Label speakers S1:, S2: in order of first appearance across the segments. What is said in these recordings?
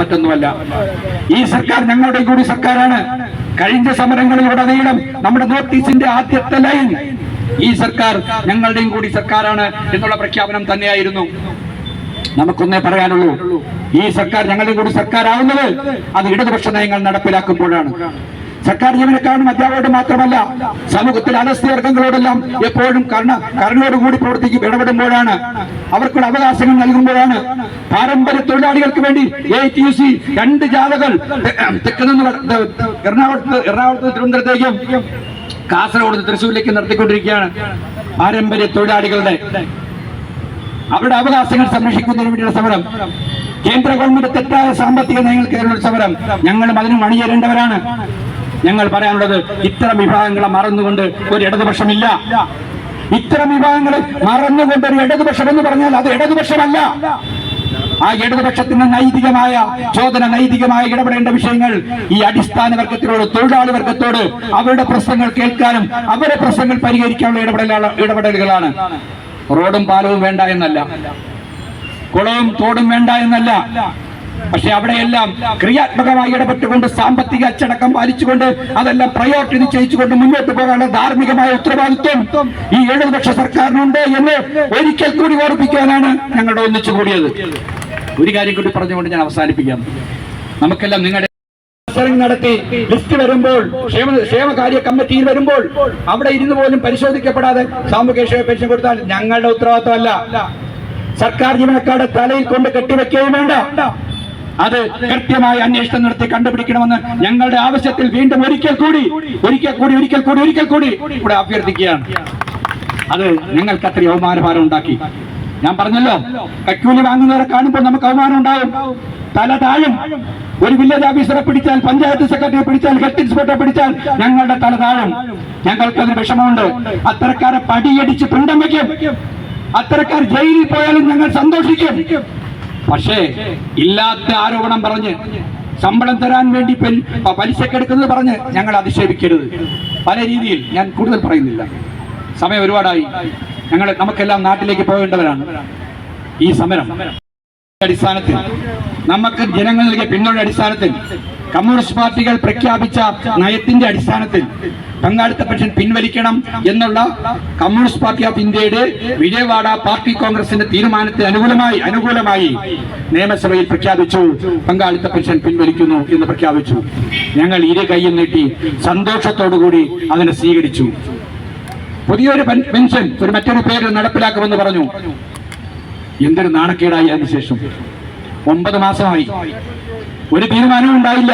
S1: മറ്റൊന്നുമല്ല ഈ സർക്കാർ ഞങ്ങളുടെ കൂടി സർക്കാരാണ്. കഴിഞ്ഞ സമരങ്ങളിൽ ഉടനീളം നമ്മുടെ നോട്ടീസിന്റെ ആദ്യത്തെ ലൈൻ. ഈ സർക്കാർ ഞങ്ങളുടെയും കൂടി സർക്കാരാണ് എന്നുള്ള പ്രഖ്യാപനം തന്നെയായിരുന്നു. നമുക്കൊന്നേ പറയാനുള്ളൂ. ഈ സർക്കാർ ഞങ്ങളുടെയും കൂടി സർക്കാരാവുന്നത് അത് ഇടതുപക്ഷ നയങ്ങൾ നടപ്പിലാക്കുമ്പോഴാണ്. സർക്കാർ ജീവനക്കാരും അധ്യാപകരോട് മാത്രമല്ല സമൂഹത്തിലെ അനസ്ഥവർഗങ്ങളോടെല്ലാം എപ്പോഴും കരുണ കരുണയോടുകൂടി പ്രവർത്തിക്കും ഇടപെടുമ്പോഴാണ്. അവർക്കുള്ള അവകാശങ്ങൾ നൽകുമ്പോഴാണ്. പാരമ്പര്യ തൊഴിലാളികൾക്ക് വേണ്ടി എ ടി സി രണ്ട് ജാഥകൾ എറണാകുളത്ത് എറണാകുളത്ത് തിരുവനന്തപുരത്തേക്കും കാസർഗോഡ് തൃശ്ശൂരിലേക്ക് നടത്തിക്കൊണ്ടിരിക്കുകയാണ് പാരമ്പര്യ തൊഴിലാളികളുടെ. അവരുടെ അവകാശങ്ങൾ സംരക്ഷിക്കുന്നതിന് വേണ്ടിയുള്ള സമരം. കേന്ദ്ര ഗവൺമെന്റ് തെറ്റായ സാമ്പത്തിക നയങ്ങൾക്ക് സമരം. ഞങ്ങളും അതിനും അണിയേറേണ്ടവരാണ് ഞങ്ങൾ പറയാനുള്ളത് ഇത്തരം വിഭാഗങ്ങളെ മറന്നുകൊണ്ട് ഒരു ഇടതുപക്ഷമില്ല. ഇത്തരം വിഭാഗങ്ങളെ മറന്നുകൊണ്ട് ഒരു ഇടതുപക്ഷം എന്ന് പറഞ്ഞാൽ അത് ഇടതുപക്ഷമല്ല. ആ ഇടതുപക്ഷത്തിന് നൈതികമായ ചോദന നൈതികമായ ഇടപെടേണ്ട വിഷയങ്ങൾ ഈ അടിസ്ഥാന വർഗത്തിനോട് തൊഴിലാളി വർഗത്തോട് അവരുടെ പ്രശ്നങ്ങൾ കേൾക്കാനും അവരുടെ പ്രശ്നങ്ങൾ പരിഹരിക്കാനുള്ള ഇടപെടലാണ് ഇടപെടലുകളാണ്. റോഡും പാലവും വേണ്ട എന്നല്ല. കുളവും തോടും വേണ്ട എന്നല്ല. പക്ഷെ അവിടെയെല്ലാം ക്രിയാത്മകമായി ഇടപെട്ടുകൊണ്ട് സാമ്പത്തിക അച്ചടക്കം പാലിച്ചുകൊണ്ട് അതെല്ലാം പ്രയോറിറ്റി നിശ്ചയിച്ചുകൊണ്ട് മുന്നോട്ട് പോകാനുള്ള ധാർമ്മികമായ ഉത്തരവാദിത്വം ഈ ഇടതുപക്ഷ സർക്കാരിനുണ്ട് എന്ന് ഒരിക്കൽ കൂടി ഓർപ്പിക്കാനാണ് ഞങ്ങളുടെ ഒന്നിച്ചു കൂടിയത്. ഒരു കാര്യം കൂടി പറഞ്ഞുകൊണ്ട് ഞാൻ അവസാനിപ്പിക്കാം. നമുക്കെല്ലാം നിങ്ങളുടെ നടത്തി ലിസ്റ്റ് വരുമ്പോൾ ക്ഷേമ ക്ഷേമകാര്യ കമ്മിറ്റിയിൽ വരുമ്പോൾ അവിടെ ഇരുന്ന് പോലും പരിശോധിക്കപ്പെടാതെ സാമൂഹ്യ പെൻഷൻ കൊടുത്താൽ ഞങ്ങളുടെ ഉത്തരവാദിത്തമല്ല സർക്കാർ ജീവനക്കാരുടെ തലയിൽ കൊണ്ട് കെട്ടിവെക്കുകയും വേണ്ട. അത് കൃത്യമായി അന്വേഷണം നടത്തി കണ്ടുപിടിക്കണമെന്ന് ഞങ്ങളുടെ ആവശ്യത്തിൽ വീണ്ടും ഒരിക്കൽ കൂടി ഒരിക്കൽ കൂടി ഒരിക്കൽ കൂടി ഒരിക്കൽ കൂടി ഇവിടെ അഭ്യർത്ഥിക്കുകയാണ്. അത് ഞങ്ങൾക്ക് അത്രയും അവമാനഭാരം ഉണ്ടാക്കി. ഞാൻ പറഞ്ഞല്ലോ കക്കൂലി വാങ്ങുന്നവരെ കാണുമ്പോൾ നമുക്ക് അവമാനം ഉണ്ടാവും. തല താഴും. ഒരു വില്ലേജ് ഓഫീസറെ പിടിച്ചാൽ പഞ്ചായത്ത് സെക്രട്ടറിയെ പിടിച്ചാൽ ഹെൽത്ത് ഇൻസ്പെക്ടറെ പിടിച്ചാൽ ഞങ്ങളുടെ തല താഴും. ഞങ്ങൾക്ക് അതിന് വിഷമമുണ്ട്. അത്തരക്കാരെ പടിയടിച്ച് പിണ്ടം വയ്ക്കും. അത്തരക്കാർ ജയിലിൽ പോയാലും ഞങ്ങൾ സന്തോഷിക്കും. പക്ഷേ ഇല്ലാത്ത ആരോപണം പറഞ്ഞ് ശമ്പളം തരാൻ വേണ്ടി പലിശക്കെടുക്കുന്നത് പറഞ്ഞ് ഞങ്ങൾ അധിക്ഷേപിക്കരുത്. പല രീതിയിൽ ഞാൻ കൂടുതൽ പറയുന്നില്ല. സമയം ഒരുപാടായി. ഞങ്ങൾ നമുക്കെല്ലാം നാട്ടിലേക്ക് പോകേണ്ടവരാണ്. ഈ സമരം അടിസ്ഥാനത്തിൽ നമുക്ക് ജനങ്ങൾ നൽകിയ പിന്തുണ അടിസ്ഥാനത്തിൽ കമ്മ്യൂണിസ്റ്റ് പാർട്ടികൾ പ്രഖ്യാപിച്ച നയത്തിന്റെ അടിസ്ഥാനത്തിൽ പങ്കാളിത്ത പെൻഷൻ പിൻവലിക്കണം എന്നുള്ള കമ്മ്യൂണിസ്റ്റ് പാർട്ടി ഓഫ് ഇന്ത്യയുടെ വിജയവാഡ പാർട്ടി കോൺഗ്രസിന്റെ തീരുമാനത്തിന് അനുകൂലമായി അനുകൂലമായി നിയമസഭയിൽ പ്രഖ്യാപിച്ചു. പങ്കാളിത്ത പെൻഷൻ പിൻവലിക്കുന്നു എന്ന് പ്രഖ്യാപിച്ചു. ഞങ്ങൾ ഇരു കൈയും നീട്ടി സന്തോഷത്തോടുകൂടി അതിനെ സ്വീകരിച്ചു. പുതിയൊരു പെൻഷൻ ഒരു മറ്റൊരു പേര് നടപ്പിലാക്കുമെന്ന് പറഞ്ഞു. എന്തൊരു നാണക്കേടായി അതിനുശേഷം ഒമ്പത് മാസമായി. ഒരു തീരുമാനവും ഉണ്ടായില്ല.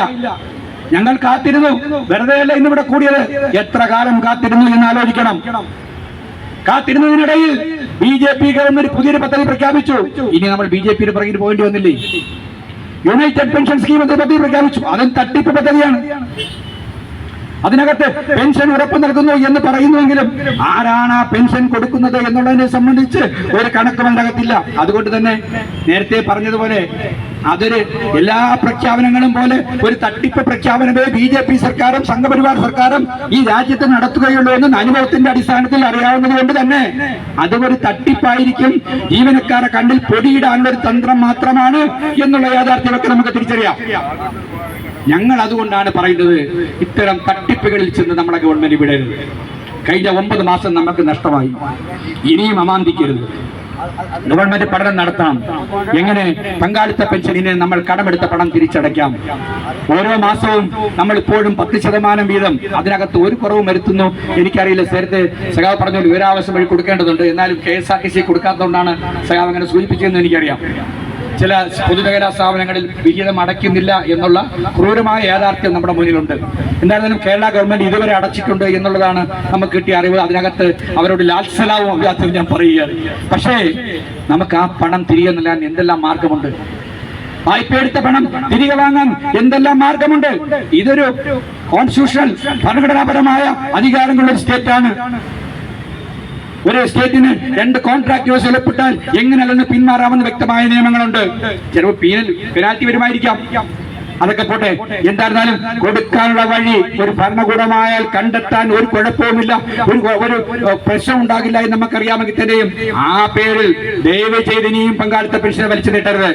S1: ഞങ്ങൾ കാത്തിരുന്നു. വെറുതെ അല്ല ഇന്നിവിടെ കൂടിയത്. എത്ര കാലം കാത്തിരുന്നു എന്ന് ആലോചിക്കണം. കാത്തിരുന്നതിനിടയിൽ ബി ജെ പി ഗവൺമെന്റ് പുതിയൊരു പദ്ധതി പ്രഖ്യാപിച്ചു. ഇനി നമ്മൾ ബി ജെ പിയുടെ പുറകിൽ പോകേണ്ടി വന്നില്ലേ? യുണൈറ്റഡ് പെൻഷൻ സ്കീം എന്ന പദ്ധതി പ്രഖ്യാപിച്ചു. അതും തട്ടിപ്പ് പദ്ധതിയാണ്. അതിനകത്ത് പെൻഷൻ ഉറപ്പ് നൽകുന്നു എന്ന് പറയുന്നുവെങ്കിലും ആരാണ് ആ പെൻഷൻ കൊടുക്കുന്നത് എന്നുള്ളതിനെ സംബന്ധിച്ച് ഒരു കണക്കും ഉണ്ടാകത്തില്ല അതുകൊണ്ട് തന്നെ നേരത്തെ പറഞ്ഞതുപോലെ അതൊരു എല്ലാ പ്രഖ്യാപനങ്ങളും പോലെ ഒരു തട്ടിപ്പ് പ്രഖ്യാപനമേ ബി ജെ പി സർക്കാരും സംഘപരിവാർ സർക്കാരും ഈ രാജ്യത്ത് നടത്തുകയുള്ളൂ എന്ന് അനുഭവത്തിന്റെ അടിസ്ഥാനത്തിൽ അറിയാവുന്നത് കൊണ്ട് തന്നെ അതൊരു തട്ടിപ്പായിരിക്കും. ജീവനക്കാരെ കണ്ണിൽ പൊടിയിടാനുള്ള ഒരു തന്ത്രം മാത്രമാണ് എന്നുള്ള യാഥാർത്ഥ്യമൊക്കെ നമുക്ക് തിരിച്ചറിയാം. ഞങ്ങൾ അതുകൊണ്ടാണ് പറയുന്നത് ഇത്തരം തട്ടിപ്പുകളിൽ ചെന്ന് നമ്മുടെ ഗവൺമെന്റ് വിടരുത്. കഴിഞ്ഞ ഒമ്പത് മാസം നമുക്ക് നഷ്ടമായി. ഇനിയും അമാന്തിക്കരുത്. ഗവൺമെന്റ് പഠനം നടത്താം. എങ്ങനെ? പങ്കാളിത്ത പെൻഷനിന് നമ്മൾ കടമെടുത്ത പണം തിരിച്ചടയ്ക്കാം. ഓരോ മാസവും നമ്മൾ ഇപ്പോഴും പത്ത് ശതമാനം വീതം അതിനകത്ത് ഒരു കുറവും വരുത്തുന്നു. എനിക്കറിയില്ല നേരത്തെ സഖാവ് പറഞ്ഞ വിവരാവശ്യം വഴി കൊടുക്കേണ്ടതുണ്ട്. എന്നാലും K S R T C കൊടുക്കാത്തതുകൊണ്ടാണ് സഖാവ് അങ്ങനെ സൂചിപ്പിച്ചതെന്ന് എനിക്കറിയാം. ചില പൊതുമേഖലാ സ്ഥാപനങ്ങളിൽ വിഹിതം അടയ്ക്കുന്നില്ല എന്നുള്ള ക്രൂരമായ യാഥാർത്ഥ്യം നമ്മുടെ മുന്നിലുണ്ട്. എന്തായാലും കേരള ഗവൺമെന്റ് ഇതുവരെ അടച്ചിട്ടുണ്ട് എന്നുള്ളതാണ് നമുക്ക് കിട്ടിയ അറിവ്. അതിനകത്ത് അവരോട് ലാൽസലാവും അഭ്യാസവും ഞാൻ പറയുകയാണ്. പക്ഷേ നമുക്ക് ആ പണം തിരികെ നൽകാൻ എന്തെല്ലാം മാർഗമുണ്ട്? വായ്പയെടുത്ത പണം തിരികെ വാങ്ങാൻ എന്തെല്ലാം മാർഗമുണ്ട്? ഇതൊരു കോൺസ്റ്റിറ്റ്യൂഷണൽ ഭരണഘടനാപരമായ അധികാരങ്ങളുള്ള സ്റ്റേറ്റ് സ്റ്റേറ്റാണ് ഒരു സ്റ്റേറ്റിന് രണ്ട് കോൺട്രാക്ട് ഏർപ്പെട്ടാൽ എങ്ങനെ അല്ലെന്ന് പിന്മാറാമെന്ന് വ്യക്തമായ നിയമങ്ങളുണ്ട്. ചിലപ്പോൾ പീനൽ പെനാൽറ്റി വരുമായിരിക്കാം. അതൊക്കെ പോട്ടെ. എന്തായിരുന്നാലും കൊടുക്കാനുള്ള വഴി ഒരു ഭരണകൂടമായാൽ കണ്ടെത്താൻ ഒരു കുഴപ്പവുമില്ല. ഒരു ഒരു പ്രശ്നം ഉണ്ടാകില്ല എന്ന് നമുക്കറിയാമെങ്കിൽ തന്നെയും ആ പേരിൽ ദയവ് ചെയ്ത് ഇനിയും പങ്കാളിത്ത പെൻഷനെ വലിച്ചു നീട്ടരുത്.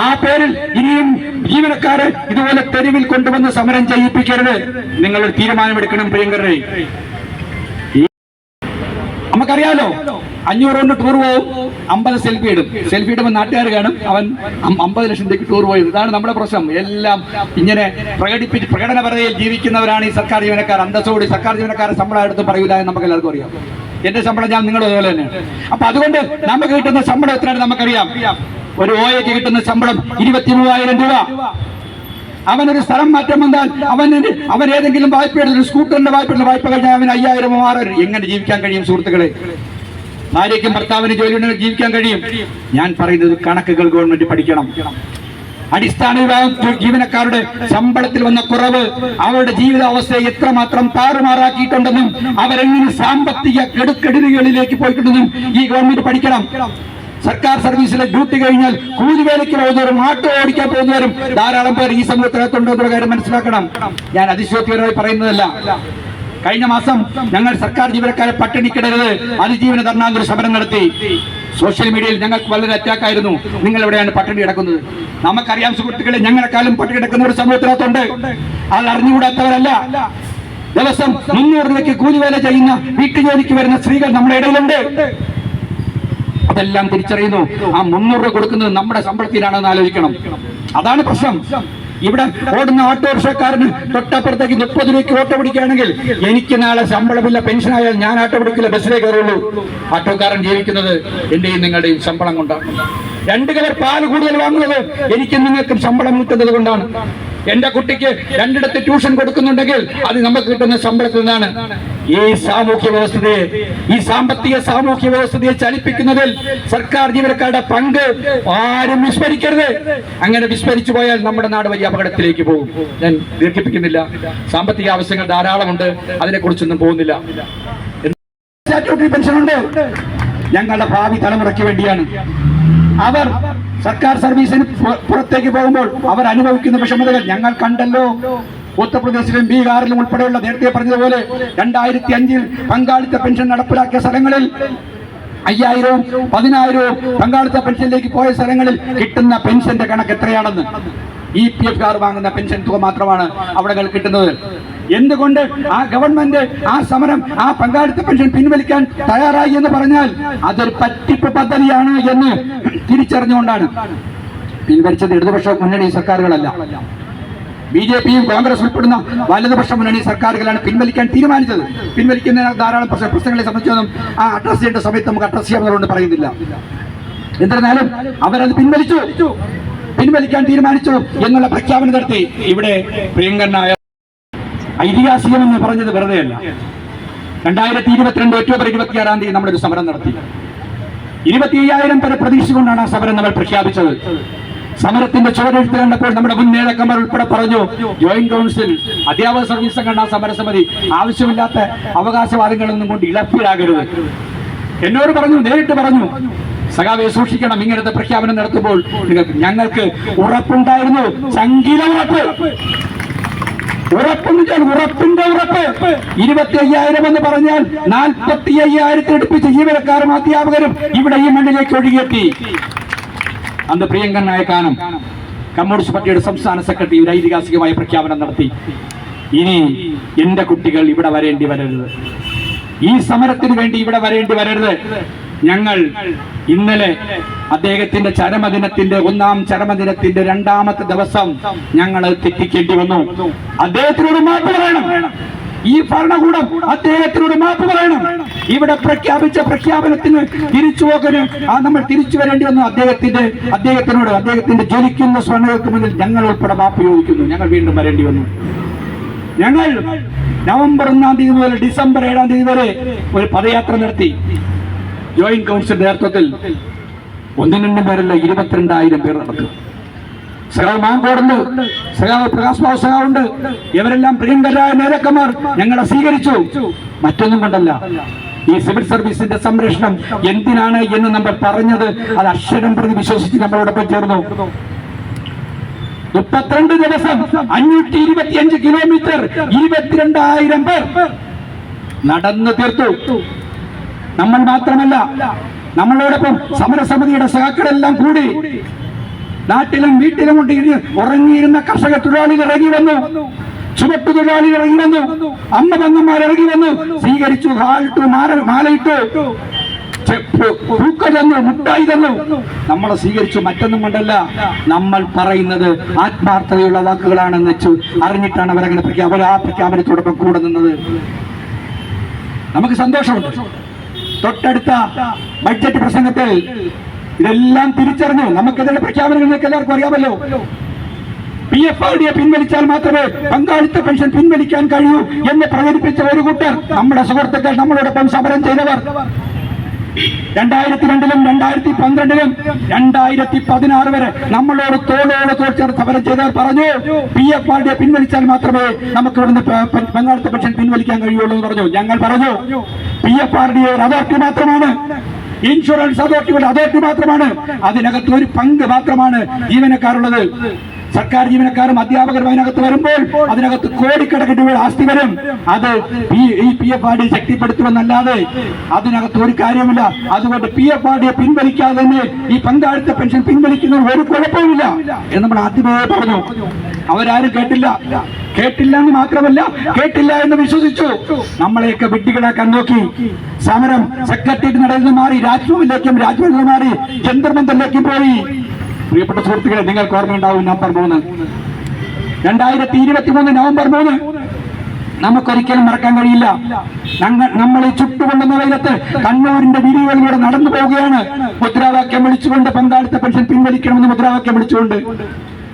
S1: ആ പേരിൽ ഇനിയും ജീവനക്കാരെ ഇതുപോലെ തെരുവിൽ കൊണ്ടുവന്ന് സമരം ചെയ്യിപ്പിക്കരുത്. നിങ്ങളൊരു തീരുമാനമെടുക്കണം പ്രിയങ്കരേ. നമുക്കറിയാലോ. അഞ്ഞൂറ് കൊണ്ട് ടൂർ പോകും അമ്പത് സെൽഫി ഇടും. സെൽഫി ഇടുമ്പോൾ നാട്ടുകാർ കാണും അവൻ അമ്പത് ലക്ഷം രൂപയ്ക്ക് ടൂർ പോയത്. ഇതാണ് നമ്മുടെ പ്രശ്നം. എല്ലാം ഇങ്ങനെ പ്രകടിപ്പിച്ച് പ്രകടനപരതയിൽ ജീവിക്കുന്നവരാണ് ഈ സർക്കാർ ജീവനക്കാർ. അന്തസ്സോടി സർക്കാർ ജീവനക്കാരെ ശമ്പളം എടുത്ത് പറയൂല എന്ന് നമുക്ക് എല്ലാവർക്കും അറിയാം. എന്റെ ശമ്പളം ഞാൻ നിങ്ങളുടെ അതുപോലെ തന്നെ അപ്പൊ അതുകൊണ്ട് നമുക്ക് കിട്ടുന്ന ശമ്പളം എത്രയാണ് നമുക്കറിയാം. ഒരു ഓയക്ക് കിട്ടുന്ന ശമ്പളം ഇരുപത്തി മൂവായിരം രൂപ. അവനൊരു സ്ഥലം മാറ്റം വന്നാൽ അവന് അവൻ ഏതെങ്കിലും വായ്പ എടുത്ത് സ്കൂട്ടറിന്റെ വായ്പ എടുത്ത് വായ്പ കഴിഞ്ഞാൽ അവന് അയ്യായിരമോ ആറായിരം എങ്ങനെ ജീവിക്കാൻ കഴിയും സുഹൃത്തുക്കളെ? ഭാര്യയ്ക്കും ഭർത്താവിന് ജോലി ഉണ്ടെങ്കിൽ ജീവിക്കാൻ കഴിയും. ഞാൻ പറയുന്നത് കണക്കുകൾ ഗവൺമെന്റ് പഠിക്കണം. അടിസ്ഥാന ജീവനക്കാരുടെ ശമ്പളത്തിൽ വന്ന കുറവ് അവരുടെ ജീവിതാവസ്ഥയെ എത്രമാത്രം താറുമാറാക്കിയിട്ടുണ്ടെന്നും അവരെങ്ങനെ സാമ്പത്തിക കെടുക്കെടുതികളിലേക്ക് പോയിട്ടുണ്ടെന്നും ഈ ഗവൺമെന്റ് പഠിക്കണം. സർക്കാർ സർവീസിലെ ഡ്യൂട്ടി കഴിഞ്ഞാൽ കൂലിവേലയ്ക്ക് പോകുന്നവരും ആട്ടോ ഓടിക്കാൻ പോകുന്നവരും ധാരാളം പേർ ഈ സമൂഹത്തിനകത്തുണ്ട് എന്നുള്ള കാര്യം മനസ്സിലാക്കണം. ഞാൻ അതിശോക്തിപരമായി പറയുന്നതല്ല. കഴിഞ്ഞ മാസം ഞങ്ങൾ സർക്കാർ ജീവനക്കാരെ പട്ടിണിക്കിടരുത്. അതിജീവന ധർണാന്തര സമരം നടത്തി. സോഷ്യൽ മീഡിയയിൽ ഞങ്ങൾക്ക് വളരെ അറ്റാക്ക് ആയിരുന്നു നിങ്ങൾ എവിടെയാണ് പട്ടിണി കിടക്കുന്നത്? നമുക്കറിയാം സുഹൃത്തുക്കളെ ഞങ്ങളെക്കാളും പട്ടിണി കിടക്കുന്ന ഒരു സമൂഹത്തിനകത്തുണ്ട്. അത് അറിഞ്ഞുകൂടാത്തവരല്ല. ദിവസം മുന്നൂറ് രൂപയ്ക്ക് കൂലിവേല ചെയ്യുന്ന വീട്ടുജോലിക്ക് വരുന്ന സ്ത്രീകൾ നമ്മുടെ ഇടയിലുണ്ട്. അതെല്ലാം തിരിച്ചറിയുന്നു. ആ മുന്നൂറ് രൂപ കൊടുക്കുന്നത് നമ്മുടെ ശമ്പളത്തിലാണെന്ന് ആലോചിക്കണം. അതാണ് പ്രശ്നം. ഇവിടെ ഓടുന്ന ഓട്ടോറിക്ഷക്കാരന് തൊട്ടപ്പുറത്തേക്ക് മുപ്പത് രൂപയ്ക്ക് ഓട്ടോ പിടിക്കുകയാണെങ്കിൽ എനിക്ക് നാളെ ശമ്പളമില്ല പെൻഷനായാൽ ഞാൻ ഓട്ടോ പിടിക്കില്ല ബസ്സിലേ കയറുള്ളൂ. ഓട്ടോക്കാരൻ ജീവിക്കുന്നത് എന്റെയും നിങ്ങളുടെയും ശമ്പളം കൊണ്ടാണ്. രണ്ട് കലർ പാൽ കൂടുതൽ വാങ്ങുന്നത് എനിക്കും നിങ്ങൾക്കും ശമ്പളം കിട്ടുന്നത് കൊണ്ടാണ്. എന്റെ കുട്ടിക്ക് രണ്ടിടത്ത് ട്യൂഷൻ കൊടുക്കുന്നുണ്ടെങ്കിൽ അത് നമുക്ക് കിട്ടുന്ന ശമ്പളത്തിൽ നിന്നാണ്. ഈ സാമൂഹ്യ വ്യവസ്ഥയെ ഈ സാമ്പത്തിക സാമൂഹ്യ വ്യവസ്ഥയെ ചലിപ്പിക്കുന്നതിൽ സർക്കാർ ജീവനക്കാരുടെ പങ്ക് ആരും വിസ്മരിക്കരുത്. അങ്ങനെ വിസ്മരിച്ചു പോയാൽ നമ്മുടെ നാട് വലിയ അപകടത്തിലേക്ക് പോകും. ഞാൻ ദീർഘിപ്പിക്കുന്നില്ല. സാമ്പത്തിക ആവശ്യങ്ങൾ ധാരാളമുണ്ട്. അതിനെക്കുറിച്ചൊന്നും പോകുന്നില്ല. സ്റ്റാറ്റ്യൂട്ടറി പെൻഷനുണ്ട് ഞങ്ങളുടെ ഭാവി തലമുറയ്ക്ക് വേണ്ടിയാണ്. അവർ സർക്കാർ സർവീസിന് പുറത്തേക്ക് പോകുമ്പോൾ അവർ അനുഭവിക്കുന്ന വിഷമതകൾ ഞങ്ങൾ കണ്ടല്ലോ. ഉത്തർപ്രദേശിലും ബീഹാറിലും ഉൾപ്പെടെയുള്ള നേരത്തെ പറഞ്ഞതുപോലെ രണ്ടായിരത്തി അഞ്ചിൽ പങ്കാളിത്ത പെൻഷൻ നടപ്പിലാക്കിയ സ്ഥലങ്ങളിൽ അയ്യായിരവും പതിനായിരവും പങ്കാളിത്ത പെൻഷനിലേക്ക് പോയ സ്ഥലങ്ങളിൽ കിട്ടുന്ന പെൻഷന്റെ കണക്ക് എത്രയാണെന്ന് ഇ പി എഫ് കാർ വാങ്ങുന്ന പെൻഷൻ തുക മാത്രമാണ് അവിടെ കിട്ടുന്നത്. എന്തുകൊണ്ട് ആ ഗവൺമെന്റ് ആ സമരം ആ പങ്കാളിത്ത പെൻഷൻ പിൻവലിക്കാൻ തയ്യാറായി എന്ന് പറഞ്ഞാൽ അതൊരു പറ്റിപ്പ് പദ്ധതിയാണ് എന്ന് തിരിച്ചറിഞ്ഞുകൊണ്ടാണ്. പിൻവലിച്ചത് ഇടതുപക്ഷ മുന്നണി സർക്കാരുകളല്ല. ബി ജെ പിയും കോൺഗ്രസ് ഉൾപ്പെടുന്ന വലതുപക്ഷ മുന്നണി സർക്കാരുകളാണ് പിൻവലിക്കാൻ തീരുമാനിച്ചത്. പിൻവലിക്കുന്ന ധാരാളം പ്രശ്ന പ്രശ്നങ്ങളെ സംബന്ധിച്ചൊന്നും ആ അഡ്രസ് ചെയ്യേണ്ട സമയത്ത് നമുക്ക് അഡ്രസ് ചെയ്യാമെന്നുകൊണ്ട് പറയുന്നില്ല. എന്നിരുന്നാലും അവരത് പിൻവലിച്ചു. പിൻവലിക്കാൻ തീരുമാനിച്ചു എന്നുള്ള പ്രഖ്യാപനം നടത്തി. ഇവിടെ പ്രിയങ്കരനായ ഐതിഹാസികം എന്ന് പറഞ്ഞത് വെറുതെയല്ല. രണ്ടായിരത്തി ഇരുപത്തിരണ്ട് ഒക്ടോബർ ഇരുപത്തിയാറാം തീയതി നമ്മളൊരു സമരം നടത്തി. ഇരുപത്തി അയ്യായിരം പേരെ പ്രതീക്ഷിച്ചുകൊണ്ടാണ് ആ സമരം നമ്മൾ പ്രഖ്യാപിച്ചത്. സമരത്തിന്റെ ചുവരെഴുത്ത് കണ്ടപ്പോൾ നമ്മുടെ മുൻ നേതാക്കന്മാർ ഉൾപ്പെടെ പറഞ്ഞു ജോയിന്റ് കൗൺസിൽ അധ്യാപക സർവീസ് കണ്ട സമരസമിതി. ആവശ്യമില്ലാത്ത അവകാശവാദങ്ങളൊന്നും കൊണ്ട് ഇളപ്പിലാകരുത്. എന്നോട് പറഞ്ഞു നേരിട്ട് പറഞ്ഞു സഖാവെ സൂക്ഷിക്കണം ഇങ്ങനത്തെ പ്രഖ്യാപനം നടത്തുമ്പോൾ ഞങ്ങൾക്ക് ഉറപ്പുണ്ടായിരുന്നു ചങ്കില ഉറപ്പ് ഉറപ്പെന്ന് വെച്ചാൽ ഉറപ്പിന്റെ ഉറപ്പ്. ഇരുപത്തി അയ്യായിരം എന്ന് പറഞ്ഞാൽ നാൽപ്പത്തി അയ്യായിരത്തിന് എടുപ്പിച്ച ജീവനക്കാരും അധ്യാപകരും ഇവിടെ ഈ മണ്ണിലേക്ക് ഒഴുകിയെത്തി. അന്ന് പ്രിയങ്കൻ കാനം കമ്മ്യൂണിസ്റ്റ് പാർട്ടിയുടെ സംസ്ഥാന സെക്രട്ടറി ഒരു ഐതിഹാസികമായ പ്രഖ്യാപനം നടത്തി. ഇനി എന്റെ കുട്ടികൾ ഇവിടെ വരേണ്ടി വരരുത്. ഈ സമരത്തിന് വേണ്ടി ഇവിടെ വരേണ്ടി വരരുത്. ഞങ്ങൾ ഇന്നലെ അദ്ദേഹത്തിന്റെ ചരമദിനത്തിന്റെ ഒന്നാം ചരമദിനത്തിന്റെ രണ്ടാമത്തെ ദിവസം ഞങ്ങൾ തെറ്റിക്കേണ്ടി വന്നു. അദ്ദേഹത്തിനോട് മാപ്പ് പറയണം. ഈ ഭരണകൂടം അദ്ദേഹത്തിനോട് മാപ്പ് പറയണം. ഇവിടെ പ്രഖ്യാപിച്ച പ്രഖ്യാപനത്തിന് തിരിച്ചു പോകന് ആ നമ്മൾ തിരിച്ചു വരേണ്ടി വന്നു. അദ്ദേഹത്തിന്റെ അദ്ദേഹത്തിനോട് അദ്ദേഹത്തിന്റെ ജ്വലിക്കുന്ന സ്വർണകൾക്ക് മുന്നിൽ ഞങ്ങൾ ഉൾപ്പെടെ മാപ്പ് ചോദിക്കുന്നു. ഞങ്ങൾ വീണ്ടും വരേണ്ടി വന്നു. ഞങ്ങൾ നവംബർ ഒന്നാം തീയതി മുതൽ ഡിസംബർ ഏഴാം തീയതി വരെ ഒരു പദയാത്ര നടത്തി. ജോയിന്റ് കൗൺസിൽ നേതൃത്വത്തിൽ ഒന്നും രണ്ടും പേരല്ല ഇരുപത്തിരണ്ടായിരം പേർ നടക്കും. സഖാവ് മാങ്കോടുണ്ട് സഖാവ് പ്രകാശ് ബാബു സഖാവുണ്ട് ഇവരെല്ലാം പ്രിയങ്കരായ നേതാക്കന്മാർ. ഞങ്ങളെ സ്വീകരിച്ചു. മറ്റൊന്നും കൊണ്ടല്ല. ഈ സിവിൽ സർവീസിന്റെ സംരക്ഷണം എന്തിനാണ് എന്ന് നമ്മൾ പറഞ്ഞത്. അത് അക്ഷരം പ്രതി വിശ്വസിച്ച് നമ്മളോടൊപ്പം ചേർന്നു. മുപ്പത്തിരണ്ട് ദിവസം അഞ്ഞൂറ്റി ഇരുപത്തിയഞ്ച് കിലോമീറ്റർ ഇരുപത്തിരണ്ടായിരം പേർ നടന്നു തീർത്തു. നമ്മൾ മാത്രമല്ല നമ്മളോടൊപ്പം സമരസമിതിയുടെ സഹാക്കളെല്ലാം കൂടി നാട്ടിലും വീട്ടിലും കൊണ്ട് ഉറങ്ങിയിരുന്ന കർഷക തൊഴിലാളികൾ ഇറങ്ങി വന്നു. ചുവട്ടു തൊഴിലാളികൾ ഇറങ്ങി വന്നു. അമ്മ തങ്ങന്മാർ ഇറങ്ങി വന്നു. സ്വീകരിച്ചു ഹാലിട്ടു മാല മാലയിട്ടു. മുട്ടായി തന്നു. നമ്മളെ സ്വീകരിച്ചു മറ്റൊന്നും കൊണ്ടല്ല. നമ്മൾ പറയുന്നത് ആത്മാർത്ഥതയുള്ള വാക്കുകളാണെന്ന് വെച്ചു അറിഞ്ഞിട്ടാണ് അവരങ്ങനെ പ്രഖ്യാപന ആ പ്രഖ്യാപനത്തോടൊപ്പം കൂടെ നിന്നത്. നമുക്ക് സന്തോഷമുണ്ട്. തൊട്ടടുത്ത ബഡ്ജറ്റ് പ്രസംഗത്തിൽ ഇതെല്ലാം തിരിച്ചറിഞ്ഞു നമുക്കെതിരെ പ്രഖ്യാപനങ്ങൾ നിങ്ങൾക്ക് എല്ലാവർക്കും അറിയാമല്ലോ. പി എഫ് ആർ ഡിയെ പിൻവലിച്ചാൽ മാത്രമേ പങ്കാളിത്ത പെൻഷൻ പിൻവലിക്കാൻ കഴിയൂ എന്ന് പ്രകടിപ്പിച്ച ഒരു കൂട്ടർ നമ്മുടെ സുഹൃത്തുക്കൾ നമ്മളോടൊപ്പം സമരം ചെയ്തവർ. രണ്ടായിരത്തി രണ്ടിലും രണ്ടായിരത്തി പന്ത്രണ്ടിലും രണ്ടായിരത്തി പതിനാറ് വരെ നമ്മളോട് തോളോട് തോൾ ചേർത്ത് സമരം ചെയ്തവർ പറഞ്ഞു. പി എഫ് പാർട്ടിയെ പിൻവലിച്ചാൽ മാത്രമേ നമുക്ക് ഇവിടുന്ന് പങ്കാളിത്ത പെൻഷൻ പിൻവലിക്കാൻ കഴിയുള്ളൂ എന്ന് പറഞ്ഞു. ഞങ്ങൾ പറഞ്ഞു. പി എഫ് പാർട്ടിയെ ഒരു അതോറിറ്റി മാത്രമാണ്. ഇൻഷുറൻസ് അതോറിറ്റിയുടെ അതോറിറ്റി മാത്രമാണ്. അതിനകത്ത് ഒരു പങ്ക് മാത്രമാണ് ജീവനക്കാരുള്ളത്. സർക്കാർ ജീവനക്കാരും അധ്യാപകരും അതിനകത്ത് വരുമ്പോൾ അതിനകത്ത് കോടിക്കണക്കിന് രൂപയുടെ ആസ്തി വരും. അത് ഈ- പി എഫ് ആർ ഡി ശക്തിപ്പെടുത്തുമെന്നല്ലാതെ അതിനകത്ത് ഒരു കാര്യമില്ല അതുകൊണ്ട് പി എഫ് ആർ ഡിയെ പിൻവലിക്കാതെ തന്നെ ഈ പങ്കാളിത്ത പെൻഷൻ പിൻവലിക്കുന്നതിന് ഒരു കുഴപ്പമില്ല എന്ന് നമ്മൾ ആദ്യമേ പറഞ്ഞു. അവരാരും കേട്ടില്ല. കേട്ടില്ല എന്ന് മാത്രമല്ല കേട്ടില്ല എന്ന് വിശ്വസിച്ചു. നമ്മളെയൊക്കെ വിഡ്ഢികളാക്കാൻ നോക്കി. സമരം സെക്രട്ടേറിയറ്റ് നടന്നു മാറി രാജ്ഭവനിലേക്കും രാജ്ഭവനിൽ മാറി ജന്തർമന്ത്രിലേക്കും പോയി. പ്രിയപ്പെട്ട സുഹൃത്തുക്കളെ നിങ്ങൾക്ക് ഓർമ്മയുണ്ടാവും നവംബർ മൂന്ന്. രണ്ടായിരത്തി ഇരുപത്തി മൂന്ന് നവംബർ മൂന്ന്. നമുക്കൊരിക്കലും മറക്കാൻ കഴിയില്ല. നമ്മൾ ഈ ചുട്ടുകൊണ്ടുന്ന വെയിലത്ത് കണ്ണൂരിന്റെ വിരികളിലൂടെ നടന്നു പോവുകയാണ്. മുദ്രാവാക്യം വിളിച്ചുകൊണ്ട് പങ്കാളിത്ത പെൻഷൻ പിൻവലിക്കണമെന്ന് മുദ്രാവാക്യം വിളിച്ചുകൊണ്ട്.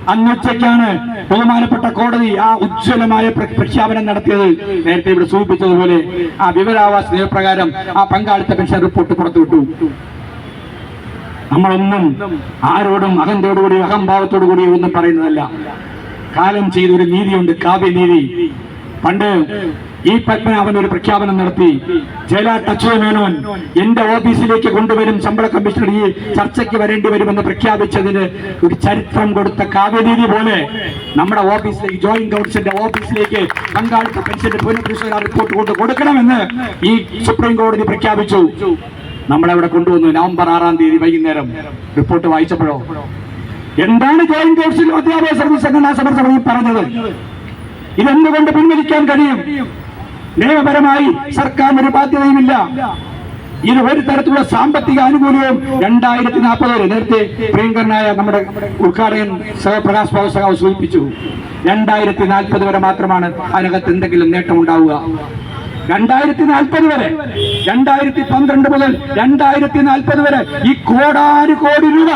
S1: അന്നുച്ചയ്ക്കാണ് ബഹുമാനപ്പെട്ട കോടതി ആ ഉജ്ജ്വലമായ പ്ര- പ്രഖ്യാപനം നടത്തിയത്. നേരത്തെ ഇവിടെ സൂചിപ്പിച്ചതുപോലെ ആ വിവരാവാസ നിയമപ്രകാരം ആ പങ്കാളിത്ത പെൻഷൻ റിപ്പോർട്ട് പുറത്തുവിട്ടു. നമ്മളൊന്നും ആരോടും അകന്തോടുകൂടി അഹംഭാവത്തോടു കൂടി ഒന്നും പറയുന്നതല്ല. കാലം ചെയ്തൊരു നീതിയുണ്ട് കാവ്യനീതി. പണ്ട് ഈ പത്മനാഭൻ ഒരു പ്രഖ്യാപനം നടത്തി ജയലാട്ട് മേനോൻ എന്റെ ഓഫീസിലേക്ക് കൊണ്ടുവരും ശമ്പള കമ്മീഷണർ ഈ ചർച്ചയ്ക്ക് വരേണ്ടി വരുമെന്ന് പ്രഖ്യാപിച്ചതിന് ഒരു ചരിത്രം കൊടുത്ത കാവ്യനീതി പോലെ നമ്മുടെ ഓഫീസിലേക്ക് ജോയിന്റ് കൗൺസിലിന്റെ ഓഫീസിലേക്ക് പങ്കാളിത്ത പെൻഷന്റെ പുനഃപരിശോധന റിപ്പോർട്ട് കൊണ്ട് കൊടുക്കണമെന്ന് ഈ സുപ്രീം കോടതി പ്രഖ്യാപിച്ചു. നമ്മളവിടെ കൊണ്ടുവന്നു? നവംബർ ആറാം തീയതി വൈകുന്നേരം. റിപ്പോർട്ട് വായിച്ചപ്പോഴോ? എന്താണ് ജോയിന്റ് കൗൺസിൽ അധ്യാപക സർവീസ് സംഘടനാ സമര സമിതി പറഞ്ഞത്? ഇതെന്തുകൊണ്ട് പിൻവലിക്കാൻ കഴിയും? നിയമപരമായി സർക്കാർ ഒരു ബാധ്യതയുമില്ല. ഇത് ഒരു തരത്തിലുള്ള സാമ്പത്തിക ആനുകൂല്യവും രണ്ടായിരത്തി നാൽപ്പത് വരെ നേരത്തെ പ്രിയങ്കരനായ നമ്മുടെ ഉദ്ഘാടകൻ സഹപ്രകാശ് ബാബു സൂചിപ്പിച്ചു. രണ്ടായിരത്തി നാൽപ്പത് വരെ മാത്രമാണ് അതിനകത്ത് എന്തെങ്കിലും നേട്ടം ഉണ്ടാവുക രണ്ടായിരത്തി നാൽപ്പത് വരെ രണ്ടായിരത്തി പന്ത്രണ്ട് മുതൽ രണ്ടായിരത്തി നാൽപ്പത് വരെ ഈ കോടാനു കോടി രൂപ.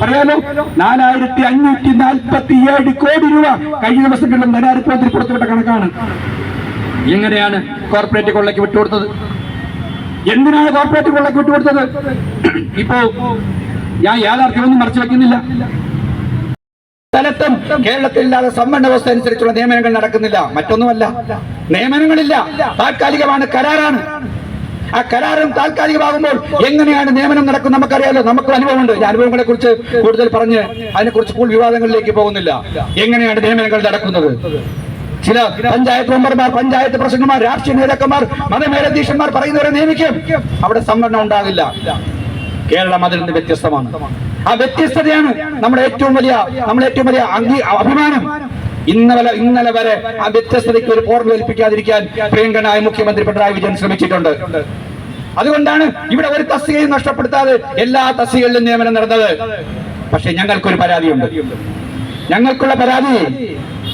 S1: പറയാലോ നാലായിരത്തി അഞ്ഞൂറ്റി നാൽപ്പത്തി ഏഴ് കോടി രൂപ കഴിഞ്ഞ ദിവസങ്ങളിലും ധനാരിപ്പത്തിൽ പുറത്തുവിട്ട കണക്കാണ്. എങ്ങനെയാണ് കോർപ്പറേറ്റ് കൊള്ളയ്ക്ക് വിട്ടുകൊടുത്തത്? എന്തിനാണ് കോർപ്പറേറ്റ് കൊള്ളയ്ക്ക് വിട്ടുകൊടുത്തത്? ഇപ്പോ ഞാൻ യാഥാർത്ഥ്യമൊന്നും മറച്ചു വെക്കുന്നില്ല. സ്ഥലത്തും കേരളത്തിലില്ലാതെ സംവരണ വ്യവസ്ഥ അനുസരിച്ചുള്ള നിയമനങ്ങൾ നടക്കുന്നില്ല. മറ്റൊന്നുമല്ല നിയമനങ്ങളില്ല. താൽക്കാലികമാണ് കരാറാണ്. ആ കരാറും താൽക്കാലികമാകുമ്പോൾ എങ്ങനെയാണ് നിയമനം നടക്കുന്നത് നമുക്കറിയാലോ. നമുക്ക് അനുഭവമുണ്ട്. ഞാൻ അനുഭവങ്ങളെ കുറിച്ച് കൂടുതൽ പറഞ്ഞ് അതിനെക്കുറിച്ച് കൂടുതൽ വിവാദങ്ങളിലേക്ക് പോകുന്നില്ല. എങ്ങനെയാണ് നിയമനങ്ങൾ നടക്കുന്നത്? ചില പഞ്ചായത്ത് മെമ്പർമാർ പഞ്ചായത്ത് പ്രസിഡന്റുമാർ രാഷ്ട്രീയ നേതാക്കന്മാർ മതമേലധീഷന്മാർ പറയുന്നവരെ നിയമിക്കും. അവിടെ സംവരണം ഉണ്ടാകില്ല. കേരളം അതിൽ നിന്ന് വ്യത്യസ്തമാണ്. ആ വ്യത്യസ്തതയാണ് നമ്മുടെ ഏറ്റവും വലിയ നമ്മുടെ ഏറ്റവും വലിയ അംഗീ അഭിമാനം. ഇന്നലെ ഇന്നലെ വരെ ആ വ്യത്യസ്തതയ്ക്ക് ഒരു പോർവ് ഏൽപ്പിക്കാതിരിക്കാൻ പ്രിയങ്കനായ മുഖ്യമന്ത്രി പിണറായി വിജയൻ ശ്രമിച്ചിട്ടുണ്ട്. അതുകൊണ്ടാണ് ഇവിടെ ഒരു തസ്തികയും നഷ്ടപ്പെടുത്താതെ എല്ലാ തസ്തികകളിലും നിയമനം നടന്നത്. പക്ഷെ ഞങ്ങൾക്കൊരു പരാതിയുണ്ട്. ഞങ്ങൾക്കുള്ള പരാതി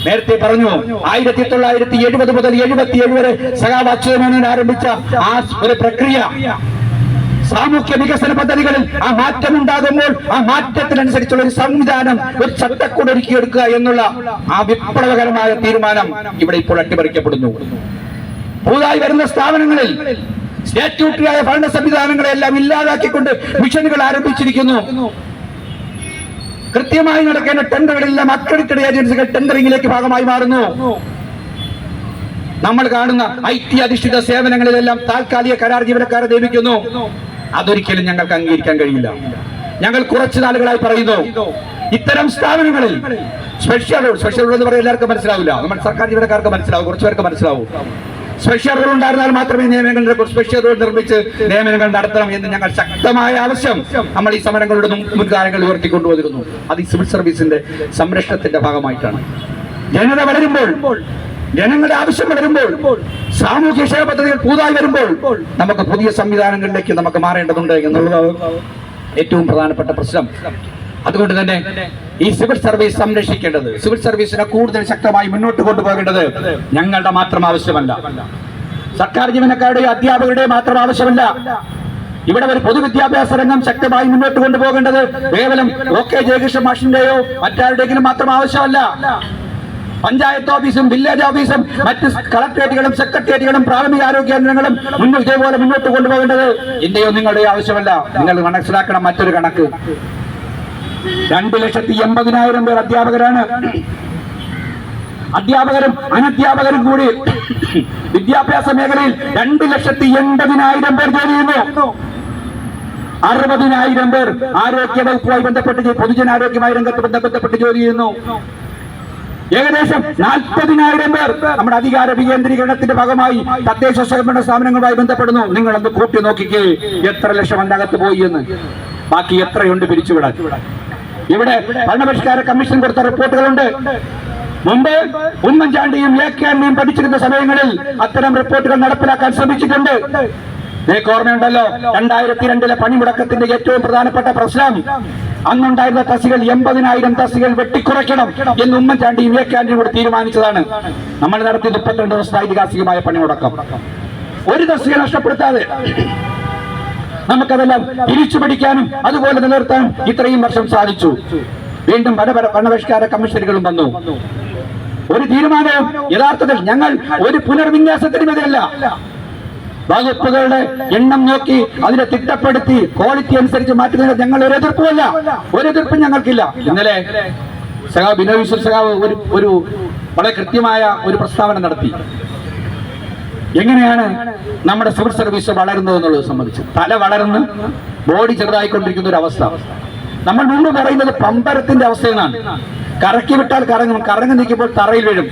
S1: നേരത്തെ പറഞ്ഞു ആയിരത്തി തൊള്ളായിരത്തി എഴുപത് മുതൽ എഴുപത്തി ഏഴ് വരെ സഖാവ് അച്യുതമേനോൻ ആരംഭിച്ച ആ ഒരു പ്രക്രിയ സാമൂഹ്യ വികസന പദ്ധതികളിൽ ആ മാറ്റം ഉണ്ടാകുമ്പോൾ ആ മാറ്റത്തിനനുസരിച്ചുള്ള ഒരു സംവിധാനം ഒരു ചട്ടക്കൂട് ഒരുക്കിയെടുക്കുക എന്നുള്ള ആ വിപ്ലവകരമായ തീരുമാനം ഇവിടെ ഇപ്പോൾ അട്ടിമറിക്കപ്പെടുന്നു. പുതുതായി വരുന്ന സ്ഥാപനങ്ങളിൽ സ്റ്റാറ്റ്യൂട്ടറിയായ ഭരണ സംവിധാനങ്ങളെല്ലാം ഇല്ലാതാക്കിക്കൊണ്ട് മിഷനുകൾ ആരംഭിച്ചിരിക്കുന്നു. കൃത്യമായി നടക്കേണ്ട ടെൻഡറുകളെല്ലാം അക്രഡിറ്റഡ് ഏജൻസികൾ ടെൻഡറിംഗിലേക്ക് ഭാഗമായി മാറുന്നു. നമ്മൾ കാണുന്ന ഐ ടി അധിഷ്ഠിത സേവനങ്ങളിലെല്ലാം താൽക്കാലിക കരാർ ജീവനക്കാരെ നിയമിക്കുന്നു. അതൊരിക്കലും ഞങ്ങൾക്ക് അംഗീകരിക്കാൻ കഴിയില്ല. ഞങ്ങൾ കുറച്ചു നാളുകളായി പറയുന്നു ഇത്തരം സ്ഥാപനങ്ങളിൽ സ്പെഷ്യൽ സ്പെഷ്യൽ എന്ന് പറയാൻ എല്ലാവർക്കും മനസ്സിലാവില്ല. നമ്മൾ സർക്കാർ ജീവനക്കാർക്ക് മനസ്സിലാവും കുറച്ചു പേർക്ക് മനസ്സിലാവും. സ്പെഷ്യൽ റൂൾ ഉണ്ടായിരുന്നാൽ മാത്രമേ നിയമങ്ങളുടെ സ്പെഷ്യൽ റൂൾ നിർമ്മിച്ച് നിയമനങ്ങൾ നടത്തണം എന്ന് ഞങ്ങൾ ശക്തമായ ആവശ്യം നമ്മൾ ഈ സമരങ്ങളുടെ മുൻകാലങ്ങൾ ഉയർത്തിക്കൊണ്ടുവന്നിരുന്നു. അത് ഈ സിവിൽ സർവീസിന്റെ സംരക്ഷണത്തിന്റെ ഭാഗമായിട്ടാണ്. ജനത വളരുമ്പോൾ ജനങ്ങളുടെ ആവശ്യം വരുമ്പോൾ സാമൂഹ്യ ക്ഷേമ പദ്ധതികൾ പുതുതായി വരുമ്പോൾ നമുക്ക് പുതിയ സംവിധാനങ്ങളിലേക്ക് നമുക്ക് മാറേണ്ടതുണ്ട് എന്നുള്ളത് ഏറ്റവും പ്രധാനപ്പെട്ട പ്രശ്നം. അതുകൊണ്ട് തന്നെ ഈ സിവിൽ സർവീസ് സംരക്ഷിക്കേണ്ടത് സിവിൽ സർവീസിനെ കൂടുതൽ ശക്തമായി മുന്നോട്ട് കൊണ്ടുപോകേണ്ടത് ഞങ്ങളുടെ മാത്രം ആവശ്യമല്ല. സർക്കാർ ജീവനക്കാരുടെ അധ്യാപകരുടെ മാത്രം ആവശ്യമല്ല. ഇവിടെ ഒരു പൊതുവിദ്യാഭ്യാസ രംഗം ശക്തമായി മുന്നോട്ട് കൊണ്ടുപോകേണ്ടത് കേവലം ഒ കെ ജയകൃഷ്ണ മാഷിന്റെയോ മറ്റാരുടെയെങ്കിലും മാത്രം ആവശ്യമല്ല. പഞ്ചായത്ത് ഓഫീസും വില്ലേജ് ഓഫീസും മറ്റ് കളക്ടറേറ്റുകളും സെക്രട്ടേറിയറ്റുകളും പ്രാഥമിക ആരോഗ്യ കേന്ദ്രങ്ങളും മുന്നിൽ ഇതേപോലെ മുന്നോട്ട് കൊണ്ടുപോകേണ്ടത് എന്റെയോ നിങ്ങളുടെ ആവശ്യമല്ല. നിങ്ങൾ മനസ്സിലാക്കണം മറ്റൊരു കണക്ക്. രണ്ടു ലക്ഷത്തി എൺപതിനായിരം പേർ അധ്യാപകരാണ്. അധ്യാപകരും അനധ്യാപകരും കൂടി വിദ്യാഭ്യാസ മേഖലയിൽ രണ്ട് ലക്ഷത്തി എൺപതിനായിരം പേർ ജോലി ചെയ്യുന്നു. അറുപതിനായിരം പേർ ആരോഗ്യ വകുപ്പുമായി ബന്ധപ്പെട്ട് പൊതുജനാരോഗ്യമായി രംഗത്ത് ബന്ധപ്പെട്ട് ജോലി ചെയ്യുന്നു. ഏകദേശം നാൽപ്പതിനായിരം പേർ നമ്മുടെ അധികാര വികേന്ദ്രീകരണത്തിന്റെ ഭാഗമായി തദ്ദേശ സ്വയംഭരണ സ്ഥാപനങ്ങളുമായി ബന്ധപ്പെടുന്നു. നിങ്ങൾ ഒന്ന് കൂട്ടി നോക്കിക്കേ. എത്ര ലക്ഷം അതിനകത്ത് പോയി എന്ന്. ബാക്കി എത്രയുണ്ട് പിരിച്ചുവിടാൻ. ഇവിടെ ഭരണപരിഷ്കാര കമ്മീഷൻ കൊടുത്ത റിപ്പോർട്ടുകളുണ്ട്. മുമ്പ് ഉമ്മൻചാണ്ടിയും എ കെ ആന്റണിയും പഠിച്ചിരുന്ന സമയങ്ങളിൽ അത്തരം റിപ്പോർട്ടുകൾ നടപ്പിലാക്കാൻ ശ്രമിച്ചിട്ടുണ്ട്. ഓർമ്മയുണ്ടല്ലോ. രണ്ടായിരത്തി രണ്ടിലെ പണിമുടക്കത്തിന്റെ ഏറ്റവും പ്രധാനപ്പെട്ട പ്രശ്നം അന്നുണ്ടായിരുന്ന തസ്തികൾ എൺപതിനായിരം തസ്തികൾ വെട്ടിക്കുറയ്ക്കണം എന്ന് ഉമ്മൻചാണ്ടി ആന്റണിയും കൂടെ തീരുമാനിച്ചതാണ്. നമ്മൾ നടത്തിയ മുപ്പത്തിരണ്ട് ദിവസത്തെ ഐതിഹാസികമായ പണിമുടക്കം. ഒരു തസ്തിക നഷ്ടപ്പെടുത്താതെ നമുക്കതെല്ലാം തിരിച്ചു പിടിക്കാനും അതുപോലെ നിലനിർത്താനും ഇത്രയും വർഷം സാധിച്ചു. വീണ്ടും പല ഭരണപരിഷ്കാര കമ്മീഷനുകളും വന്നു. ഒരു തീരുമാനവും യഥാർത്ഥത്തിൽ ഞങ്ങൾ ഒരു പുനർവിന്യാസത്തിനുമെതിരല്ല. വകുപ്പുകളുടെ എണ്ണം നോക്കി അതിനെ തിട്ടപ്പെടുത്തി ക്വാളിറ്റി അനുസരിച്ച് മാറ്റുന്നതിന് ഞങ്ങൾ ഒരു എതിർപ്പുമല്ല. ഒരു എതിർപ്പും ഞങ്ങൾക്കില്ല. ഇന്നലെ സഖാവ് ബിനോ വിശ്വ സഖാവ് ഒരു ഒരു വളരെ കൃത്യമായ ഒരു പ്രസ്താവന നടത്തി. എങ്ങനെയാണ് നമ്മുടെ സിവിൽ സർവീസ് വളരുന്നത് എന്നുള്ളത് സംബന്ധിച്ച്. തല വളർന്ന് ബോഡി ചെറുതായിക്കൊണ്ടിരിക്കുന്ന ഒരു അവസ്ഥ. നമ്മൾ മുമ്പ് പറയുന്നത് പമ്പരത്തിന്റെ അവസ്ഥയെന്നാണ്. കറക്കി വിട്ടാൽ കറങ്ങും. കറങ്ങി നിൽക്കുമ്പോൾ തറയിൽ വീഴും.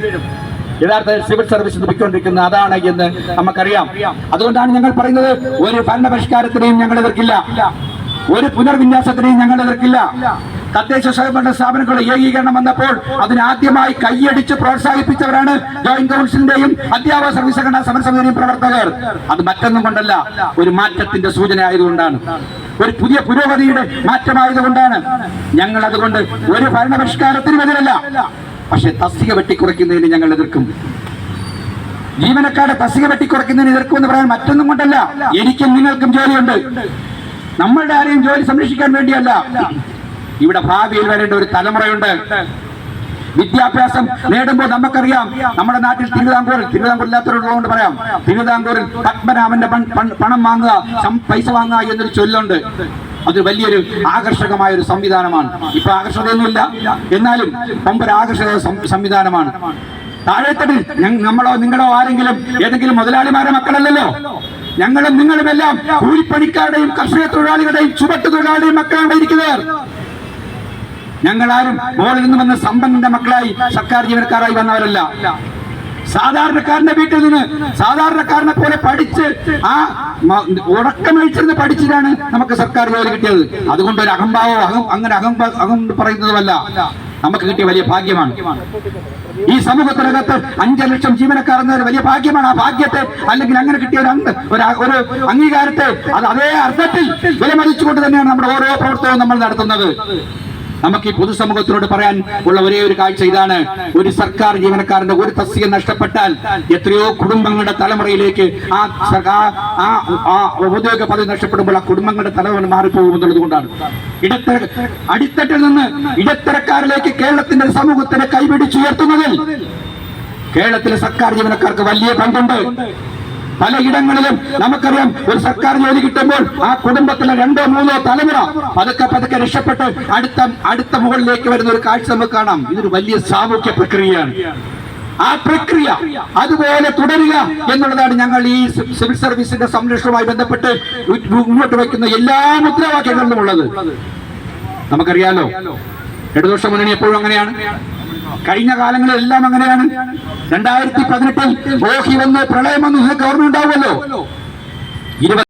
S1: യഥാർത്ഥത്തിൽ സിവിൽ സർവീസ് ലഭിക്കൊണ്ടിരിക്കുന്ന അതാണ് എന്ന് നമുക്കറിയാം. അതുകൊണ്ടാണ് ഞങ്ങൾ പറയുന്നത് ഒരു ഭരണപരിഷ്കാരത്തിനെയും ഞങ്ങൾ എതിർക്കില്ല. ഒരു പുനർവിന്യാസത്തിനെയും ഞങ്ങൾ എതിർക്കില്ല. തദ്ദേശ സ്വയംഭരണ സ്ഥാപനങ്ങളുടെ ഏകീകരണം വന്നപ്പോൾ അതിനാദ്യമായി കൈയടിച്ച് പ്രോത്സാഹിപ്പിച്ചവരാണ് ജോയിന്റ് കൗൺസിലിന്റെയും അധ്യാപക സർവീസ് സംഘടനാ സമരസമിതിയുടെയും പ്രവർത്തകർ. അത് മറ്റൊന്നും കൊണ്ടല്ല ഒരു മാറ്റത്തിന്റെ സൂചന ആയതുകൊണ്ടാണ്. ഒരു പുതിയ പുരോഗതിയുടെ മാറ്റമായതുകൊണ്ടാണ്. ഞങ്ങൾ അതുകൊണ്ട് ഒരു ഭരണപരിഷ്കാരത്തിനും എതിരല്ല പക്ഷെ തസ്തിക വെട്ടിക്കുറയ്ക്കുന്നതിന് ഞങ്ങൾ എതിർക്കും. ജീവനക്കാരുടെ തസ്തിക വെട്ടിക്കുറയ്ക്കുന്നതിന് എതിർക്കുമെന്ന് പറയാൻ മറ്റൊന്നും കൊണ്ടല്ല. എനിക്കും നിങ്ങൾക്കും ജോലിയുണ്ട്. നമ്മളുടെ ആരെയും ജോലി സംരക്ഷിക്കാൻ വേണ്ടിയല്ല. ഇവിടെ ഭാവിയിൽ വരേണ്ട ഒരു തലമുറയുണ്ട്. വിദ്യാഭ്യാസം നേടുമ്പോൾ നമുക്കറിയാം നമ്മുടെ നാട്ടിൽ തിരുവിതാംകൂറിൽ ഇല്ലാത്തവരുള്ളതുകൊണ്ട് പറയാം. തിരുവിതാംകൂറിൽ പത്മനാഭന്റെ പണം വാങ്ങുക പൈസ വാങ്ങുക എന്നൊരു ചൊല്ലുണ്ട്. അത് വലിയൊരു ആകർഷകമായ ഒരു സംവിധാനമാണ്. ഇപ്പൊ ആകർഷകതയൊന്നുമില്ല. എന്നാലും പമ്പൊരു ആകർഷക സംവിധാനമാണ്. താഴെത്തട്ടിൽ നമ്മളോ നിങ്ങളോ ആരെങ്കിലും ഏതെങ്കിലും മുതലാളിമാരെ മക്കളല്ലല്ലോ? ഞങ്ങളും നിങ്ങളും എല്ലാം കൂലിപ്പണിക്കാരുടെയും കർഷക തൊഴിലാളികളുടെയും ചുവട്ട് തൊഴിലാളികളുടെയും മക്കളാണ് ഇരിക്കുന്നവർ ഞങ്ങളാരും മോളിൽ നിന്ന് വന്ന സമ്പന്നന്റെ മക്കളായി സർക്കാർ ജീവനക്കാരായി വന്നവരല്ല. സാധാരണക്കാരന്റെ വീട്ടിൽ നിന്ന് സാധാരണക്കാരനെ പോലെ പഠിച്ച് ആ ഉറക്കമഴിച്ചിരുന്ന് പഠിച്ചിട്ടാണ് നമുക്ക് സർക്കാർ ജോലി കിട്ടിയത്. അതുകൊണ്ട് ഒരു അഹംഭാവോ അഹം അങ്ങനെ അഹം അഹം പറയുന്നതുമല്ല. നമുക്ക് കിട്ടിയ വലിയ ഭാഗ്യമാണ്. ഈ സമൂഹത്തിനകത്ത് അഞ്ചു ലക്ഷം ജീവനക്കാർ എന്ന വലിയ ഭാഗ്യമാണ്. ആ ഭാഗ്യത്തെ അല്ലെങ്കിൽ അങ്ങനെ കിട്ടിയ ഒരു ഒരു അംഗീകാരത്തെ അത് അതേ അർത്ഥത്തിൽ വിലമതിച്ചുകൊണ്ട് തന്നെയാണ് നമ്മുടെ ഓരോ പ്രവർത്തനവും നമ്മൾ നടത്തുന്നത്. നമുക്ക് ഈ പൊതുസമൂഹത്തിനോട് പറയാൻ ഉള്ള ഒരേ ഒരു കാഴ്ച ഇതാണ്. ഒരു സർക്കാർ ജീവനക്കാരന്റെ ഒരു തസ്തിക നഷ്ടപ്പെട്ടാൽ എത്രയോ കുടുംബങ്ങളുടെ തലമുറയിലേക്ക് ആ സർക്കാർ ആ- ഔദ്യോഗിക പദവി നഷ്ടപ്പെടുമ്പോൾ ആ കുടുംബങ്ങളുടെ തലമുറ മാറിപ്പോകും എന്നുള്ളത് കൊണ്ടാണ്. ഇടത്തര അടിത്തട്ടിൽ നിന്ന് ഇടത്തരക്കാരിലേക്ക് കേരളത്തിന്റെ സമൂഹത്തിനെ കൈപിടിച്ചുയർത്തുന്നതിൽ കേരളത്തിലെ സർക്കാർ ജീവനക്കാർക്ക് വലിയ പങ്കുണ്ട്. പലയിടങ്ങളിലും നമുക്കറിയാം ഒരു സർക്കാർ ജോലി കിട്ടുമ്പോൾ ആ കുടുംബത്തിലെ രണ്ടോ മൂന്നോ തലമുറ പതുക്കെ പതുക്കെ രക്ഷപ്പെട്ട് അടുത്ത അടുത്ത മുകളിലേക്ക് വരുന്ന ഒരു കാഴ്ച നമുക്ക് കാണാം. ഇതൊരു വലിയ സാമൂഹ്യ പ്രക്രിയയാണ്. ആ പ്രക്രിയ അതുപോലെ തുടരുക എന്നുള്ളതാണ് ഞങ്ങൾ ഈ സിവിൽ സർവീസിന്റെ സംരക്ഷണവുമായി ബന്ധപ്പെട്ട് മുന്നോട്ട് വയ്ക്കുന്ന എല്ലാ മുദ്രാവാക്യങ്ങളിലും ഉള്ളത് നമുക്കറിയാലോ? ഇടതുപക്ഷ മുന്നണി എപ്പോഴും അങ്ങനെയാണ്. കഴിഞ്ഞ കാലങ്ങളിലെല്ലാം അങ്ങനെയാണ്. രണ്ടായിരത്തി പതിനെട്ടിൽ ഓഹി വന്ന് പ്രളയം വന്ന് നിങ്ങൾക്ക് ഓർമ്മ ഉണ്ടാവുമല്ലോ